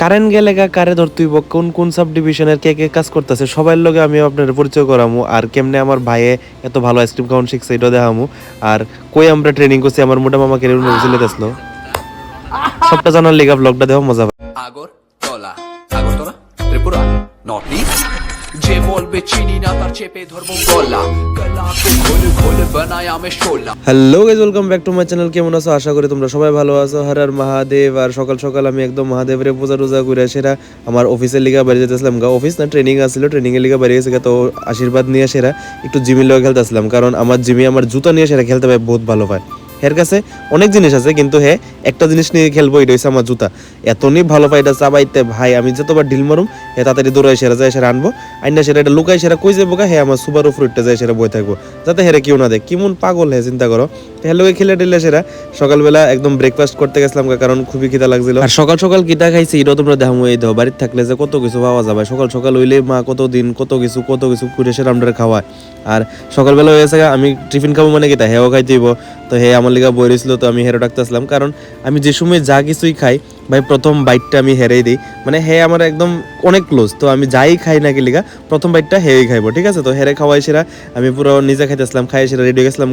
Current গেলে কারে ধরতুইব কোন কোন সাব ডিভিশনের কে কে কাজ করতেছে? সবার লগে আমি আপনার পরিচয় করামু। আর কেমনে আমার ভাইয়ে এত ভালো আইসক্রিম খাওয়ান শিখছে এটা দেখামু। আর কই আমরা ট্রেনিং করছি? আমার মোটা মামা কেন বুঝলে আসলো। সবটা জানার লেগা ব্লগটা দেখো মজা। আগরতলা। আগরতলা? ত্রিপুরা? North east? যে বলবে চিনি না, তার চেপে ধরবো গলা। Hello guys welcome back to my channel কেমন আছো? আশা করি তোমরা সবাই ভালো আছো। হর হর মহাদেব, আর সকাল সকাল আমি একদম মহাদেবের পূজা টুজা করে সেরা আমার অফিসের লিগা বাইরে যেতেছিলাম গা অফিস না ট্রেনিং আসছিল ট্রেনিং এর লিগা বাইরে গেছে তো আশীর্বাদ নিয়ে সেরা একটু জিমি লগে খেলতেছিলাম কারণ আমার জিমি আমার জুতা নিয়ে সেরা খেলতে পারে বহুত ভালো পায়। এর কাছে অনেক জিনিস আছে, কিন্তু হ্যাঁ একটা জিনিস নিয়ে খেলব, এটা হচ্ছে আমার জুতা। এত নি ভালো পাই এটা চাবাইতে, ভাই, আমি যতবার ঢিল মারুম হে তাড়াতাড়ি দৌড়াই সেরা যায়, সেরা আনব। আইনা সেরা এটা লুকাই সেরা কই যাব হ্যাঁ আমার সুপার ফ্রুটটা যায়, সেরা বই থাকব। যাতে হেরে কেউ না দেখ কেমন পাগল হ্যাঁ চিন্তা করো। হ্যালোকে খেলে টেলে সেরা। সকালবেলা একদম ব্রেকফাস্ট করতে গেছিলাম কারণ খুবই খিদা লাগছিল। আর সকাল সকাল কিটা খাইছি, এটাও তোমরা দেখামো, এই দেহ বাড়িতে থাকলে যে কত কিছু পাওয়া যাবে। সকাল সকাল হইলে মা কত দিন, কত কিছু কত কিছু করে সেরা আমরা খাওয়ায়। আর সকালবেলা হয়ে গেছে আমি টিফিন খাব মানে কিটা হেও খাইতে হইব। তো হে, আমার লিগা বই রয়েছিল তো আমি হেরো ডাকতেছিলাম। কারণ আমি যে সময় যা কিছুই খাই, ভাই প্রথম বাইটটা আমি হেরেই দিই। মানে হে আমার একদম অনেক ক্লোজ তো আমি যাই খাই না গেলিগা লিগা, প্রথম বাইটটা হেরেই খাইবো, ঠিক আছে? তো হেরে খাওয়াই সেরা, আমি পুরো নিজে খাইতেছিলাম খাই সেরা রেডি গেছিলাম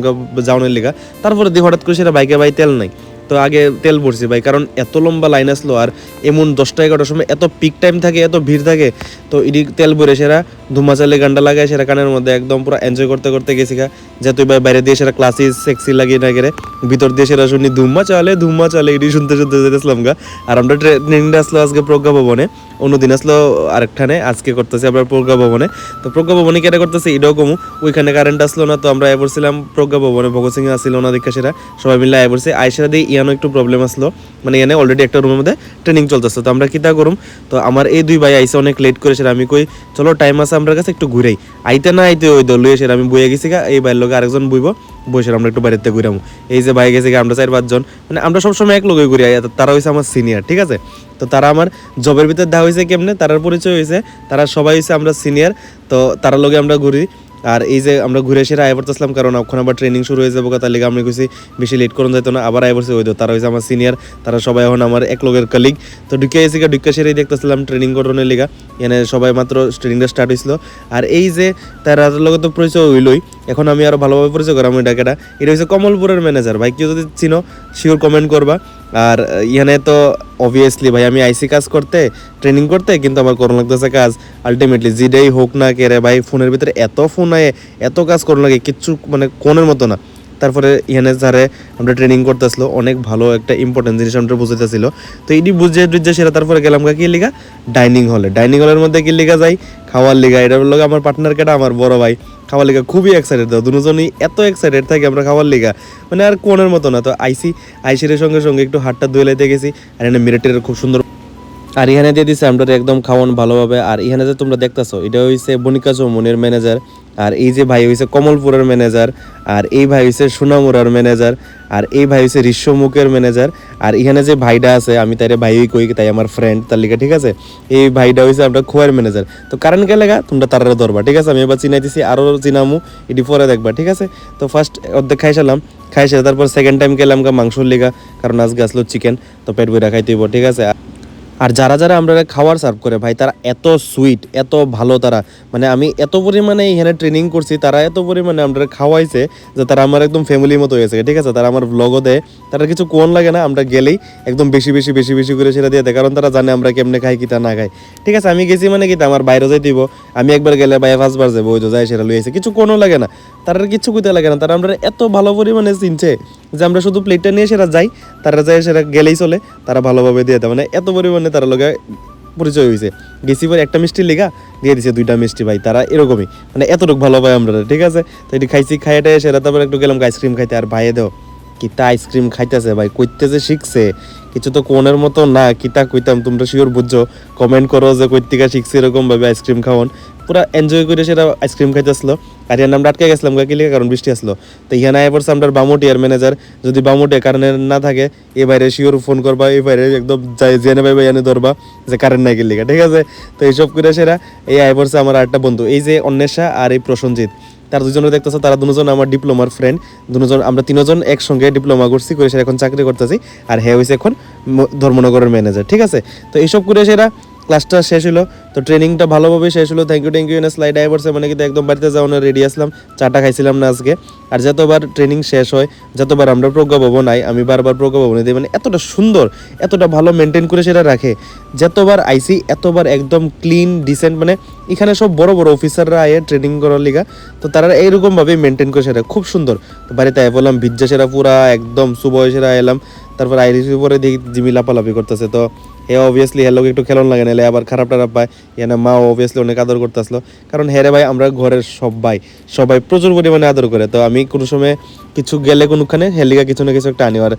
যাওয়ানোর লিগা। তারপরে দিয়ে হঠাৎ করে সেরা বাইকে বাই তেল নাই। তো আগে তেল ভরছি ভাই, কারণ এত লম্বা লাইন আসলো আর এমন দশটা এগারোটার সময় এত পিক টাইম থাকে, এত ভিড় থাকে, তো ইডি তেল ভরে সেরা ধুমা চালে গান্ডা লাগায় সেরা কানের মধ্যে একদম পুরো এনজয় করতে করতে গেছি গা। যেহেতু ভাই বাইরে দিয়ে সেরা ক্লাসিস সেক্সি লাগিয়ে না গেলে ভিতর দিয়ে সেরা শুনি ধুম্মা চালে ধুম্মা চালে ইডি শুনতে শুনতে যেতেছিলাম গা। আর আমরা ট্রেনিংটা আসলো আজকে প্রজ্ঞা ভবনে, অন্যদিন আসলো আরেকখানে, আজকে করতেছি আমরা প্রজ্ঞা ভবনে। তো প্রজ্ঞা ভবনে কেটে করতেছি, এটাও কমু, ওইখানে কারেন্ট আসলো না, তো আমরা এ পড়ছিলাম প্রজ্ঞা ভবনে, ভগৎ সিং আসছিল না দেখা সেরা, সবাই মিলে আয় পড়ছি আয়সা দিয়ে ইয়ানো একটু প্রবলেম আসলো। মানে ইয়ানে অলরেডি একটা রুমের মধ্যে ট্রেনিং চলতেছে। তো আমরা কিতা করুম? তো আমার এই দুই ভাই আইসে অনেক লেট করে সেরা আমি কই, চলো টাইম আছে আমার কাছে, একটু ঘুরাই। আইতে না আইতে ওই দল লইয়ে সেরা আমি বইয়ে গেছি গা, এই বাইরের লোক আরেকজন বইব। বসে আমরা একটু বাড়িতে ঘুরামু। এই যে ভাই গেছে আমরা চার পাঁচজন। মানে আমরা সবসময় এক লোকে ঘুরি। তারা হয়েছে আমার সিনিয়র ঠিক আছে? তো তারা আমার জবের ভিতরে দেখা হয়েছে কেমনে? তারার পরিচয় হয়েছে তারা সবাই হয়েছে আমরা সিনিয়র তো তারা লগে আমরা ঘুরি। আর এই যে আমরা ঘুরে এসে আয় পড়তেছিলাম কারণ ওখানে আবার ট্রেনিং শুরু হয়ে যাব, তার লিগে আমি কইছি বেশি লেট করুন যাইতো না, আবার আয় পড়ছে, ওই তো তারা হয়েছে আমার সিনিয়র তারা সবাই এখন আমার এক লোকের কলিগ তো ঢুকে এসে ঢুকে সেরেই দেখতেছিলাম ট্রেনিং করণের লেগা এখানে সবাই মাত্র ট্রেনিংটা স্টার্ট হয়েছিল আর এই যে তার লগে তো পরিচয় হইলই, এখন আমি আরও ভালোভাবে পরিচয় করাম ওই ডাকাটা। এটা হচ্ছে কমলপুরের ম্যানেজার ভাই, কেউ যদি চিনো শিওর কমেন্ট করবা। আর এখানে তো অবভিয়াসলি ভাই আমি আইসি কাজ করতে ট্রেনিং করতে, কিন্তু আমার করোনা লাগতেছে কাজ। আলটিমেটলি যেটাই হোক না কে রে ভাই, ফোনের ভিতরে এত ফোন আয়, এত কাজ করুন লাগে, কিচ্ছু মানে কোনের মতো না। তারপরে ইহানে যারে আমরা ট্রেনিং করতেছিল, অনেক ভালো একটা ইম্পর্টেন্ট জিনিস আমরা বুঝতেছিল তো এটি বুঝে টুঝে সেটা তারপরে গেলাম কি লিগা? ডাইনিং হলে ডাইনিং হলের মধ্যে কি লিগা যাই? খাওয়ার লিগা, এটার লগে আমার পার্টনার কেটা, আমার বড় ভাই। খাওয়ার লিগা খুবই এক্সাইটেড দাও দুজনই এত এক্সাইটেড থাকি আমরা খাওয়ার লিগা। মানে আর কোনের মতো না, তো আইসি, আইসির সঙ্গে সঙ্গে একটু হাটটা ধুয়ে লাইতে গেছি, আর এখানে মিরেটের খুব সুন্দর। আর এখানে দিয়ে দিছে আমরা একদম খাওয়ান ভালোভাবে, আর এখানে যে তোমরা দেখতেছো, এটা হইছে বনিকা চৌমনির ম্যানেজার আর এই যে ভাই হইছে কমলপুরের ম্যানেজার আর এই ভাই হইছে সোনামুরার ম্যানেজার আর এই ভাই হইছে ঋষ্যমুখের ম্যানেজার আর এখানে যে ভাইটা আছে, আমি তাইরে ভাইই কই, তাই আমার ফ্রেন্ড তার লিগে, ঠিক আছে? এই ভাইটা হইছে আমরা খোয়ার ম্যানেজার তো কারণ কে লেগা তোমরা তারা ধরবা, ঠিক আছে? আমি এবার চিনাইতেছি, আরও চিনামু, এটি পরে দেখবা, ঠিক আছে? তো ফার্স্ট অর্ধেক খাইছিলাম খাইছে তারপর সেকেন্ড টাইম গেলাম মাংসর লিগা, কারণ আজকে আসলো চিকেন তো পেট বইরা খাইতে হইব, ঠিক আছে? আর যারা যারা আমরা খাবার সার্ভ করে, ভাই, তারা এত সুইট এত ভালো তারা। মানে আমি এত পরিমাণে এখানে ট্রেনিং করছি, তারা এত পরিমাণে আমরা খাওয়াইছে যে তারা আমার একদম ফ্যামিলির মতো হয়েছে। ঠিক আছে? তারা আমার ব্লগও দেয়। তারা কিছু কোন লাগে না, আমরা গেলেই একদম বেশি বেশি বেশি বেশি করে সেটা দিয়ে দেয়, কারণ তারা জানে আমরা কেমনে খাই কিতা না খাই। ঠিক আছে? আমি গেছি মানে কি আমার বাইরে যাই দিব। আমি একবার গেলে ভাই পাঁচবার যাব, ওই তো যাই সেটা লুই কিছু কোনো লাগে না। তারা কিছু কইতে লাগে না। তারা আমরা এত ভালো পরিমাণে চিনছে যে আমরা শুধু প্লেটটা নিয়ে সেটা যাই, তারা যাই সেটা গেলেই চলে, তারা ভালোভাবে দিয়ে দেয়। মানে এত পরিমাণে তারা লগে পরিচয় হয়েছে গেছি পরে একটা মিষ্টি লেগা দিয়ে দিছে দুইটা মিষ্টি ভাই, তারা এরকমই। মানে এতটুকু ভালো পাই আমরা, ঠিক আছে? তো এটি খাইছি খাইটা সেটা তারপর একটু গেলাম আইসক্রিম খাইতে। আর ভাইয়ে দেও, কিতা আইসক্রিম খাইতেছে ভাই, কইতে যে শিখছে, কিছু তো কোনের মতো না, কিতা কইতাম, তোমরা শিওর বুঝছ। কমেন্ট করো যে কইতিকা শিখছে এরকম ভাবে আইসক্রিম খাওয়ান। পুরা এনজয় করে সেটা আইসক্রিম খাইতে আসলো। আর ইয়ান আমরা আটকে গেছিলাম গাকি লিগে কারণ বৃষ্টি আসলো। তো ইহান আয় পড়ছে আমরা বামুটিয়ার ম্যানেজার যদি বামুটিয়া কারণে না থাকে, এ বাইরে শিওর ফোন করবা এই বাইরে একদম জেনে পাইবা, ইয়ানে ধরবা যে কারেন্ট নাই গেলিগা ঠিক আছে? তো এইসব করে সেরা, এই আয় পড়ছে আমার আরেকটা বন্ধু, এই যে অন্বেষা আর এই প্রসঞ্জিৎ। তার দুজনে দেখতেছে, তারা দুজন আমার ডিপ্লোমার ফ্রেন্ড দুজন, আমরা তিনজন একসঙ্গে ডিপ্লোমা করছি, করে সেটা এখন চাকরি করতেছি। আর হ্যাঁ হয়েছে এখন ধর্মনগরের ম্যানেজার ঠিক আছে? তো এইসব করে সেরা ক্লাসটা শেষ হলো তো ট্রেনিংটা ভালোভাবে শেষ হলো থ্যাংক ইউ থ্যাংক ইউ এনে স্লাইড আইভার্সে মানে কিন্তু একদম বাড়িতে যাওয়ানো রেডি আসলাম, চাটা খাইছিলাম না আজকে। আর যতবার ট্রেনিং শেষ হয়, যতবার আমরা প্রজ্ঞা ভবন আই, আমি বারবার প্রজ্ঞা ভবনে দিই মানে এতটা সুন্দর, এতটা ভালো মেনটেন করে সেটা রাখে। যতবার আইসি এতবার একদম ক্লিন ডিসেন্ট মানে এখানে সব বড় বড় অফিসাররা আয়ে ট্রেনিং করার লিগা, তো তারা এইরকমভাবে মেনটেন করে সেটা, খুব সুন্দর। তো বাড়িতে আয় বললাম, ভিজ্জা সেরা পুরা, একদম সুবয় সেরা এলাম। তারপর আইরিস উপরে দেখি জিমি লাপালাপি করতেছে। তো হে অবভিয়াসলি হের লোক একটু খেলন লাগে নাহলে আবার খারাপ টারাপ পায়। এখানে মা অবভিয়াসলি অনেক আদর করতে আসলো কারণ হেরে ভাই, আমরা ঘরের সবাই সবাই প্রচুর পরিমাণে আদর করে। তো আমি কোনো সময় কিছু গেলে কোনোখানে হেলিকা কিছু না কিছু একটা আনি। আর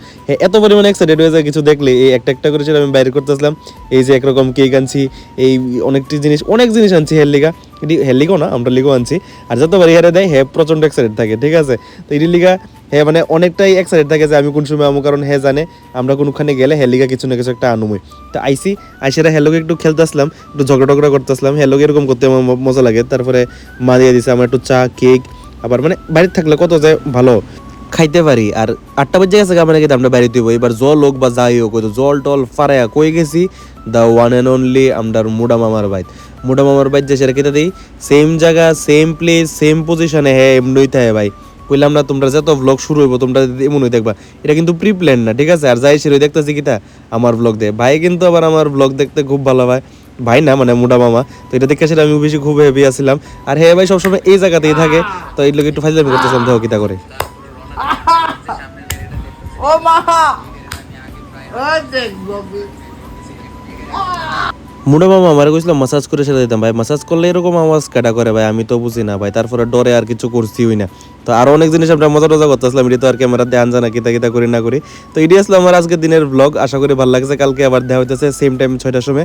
এত পরিমাণে এক্সাইটেড হয়ে যায় কিছু দেখলে, এই একটা একটা করে সেটা আমি বাইরে করতে আসলাম এই যে একরকম কেক আনছি, এই অনেকটি জিনিস, অনেক জিনিস আনছি হের লিগা। এটি লিগো না, আমরা লিগো আনছি। আর যতবার হেরে দেয়, হে প্রচণ্ড এক্সাইটেড থাকে, ঠিক আছে? তো এটি লিগা হে মানে অনেকটাই এক্সাইটেড থাকে যে আমি কোন সময় আমু, কারণ হে জানে আমরা কোনখানে গেলে হেলিকা কিছু না কিছু একটা আনুমই। তো আইসি আইসেরা হেলোকে একটু খেলতে আসলাম, একটু ঝগড়া টগড়া করতে আসলাম। হেলোকে এরকম করতে আমার মজা লাগে। তারপরে মা দিয়ে দিছে আমার একটু চা, কেক, আবার মানে বাড়িতে থাকলে কত যায় ভালো। খাইতে পারি। আর আটটা বাজে গেছে মানে কিন্তু আমরা বাড়িতে হইব। এবার জল হোক বা যাই হোক জল টল ফারায়া কই গেছি? দ্য ওয়ান অ্যান্ড অনলি আমরার মুডা মামার বাইত মুডা মামার বাইত যে সেটা কেটে দিই। সেম জায়গা সেম প্লেস সেম পজিশনে হ্যাঁ এমনই থাকে ভাই। কইলাম না, তোমরা যত ব্লগ শুরু হইব, তোমরা এমনই দেখবা। এটা কিন্তু প্রি প্ল্যান না, ঠিক আছে? আর যাই সেরই দেখতেছি কিটা? আমার ব্লগ দে। ভাই কিন্তু আবার আমার ব্লগ দেখতে খুব ভালো ভাই ভাই না মানে মোটা মামা। তো এটা দেখে সেটা আমি বেশি খুব হেভি আসছিলাম আর হ্যাঁ ভাই, সবসময় এই জায়গাতেই থাকে। তো এই লোক একটু ফাইজলামি করতেছিলাম দেখো কিটা করে। ও মা মুডা মামা আমার কইছিল মাসাজ করে সেটা দিতাম, ভাই। মাসাজ করলে এরকম আওয়াজ কাটা করে, ভাই? আমি তো বুঝি না, ভাই। তারপরে ডরে আর কিছু করছি হই না। তো আরও অনেক জিনিস আমরা মজা টজা করতেছিলাম, এটি তো আর ক্যামেরা ধ্যান জানা কিতা কিতা করি না করি। তো এটি আসলে আমার আজকে দিনের ব্লগ আশা করি ভালো লাগছে। কালকে আবার দেওয়া হইতেছে সেম টাইম ছয়টার সময়।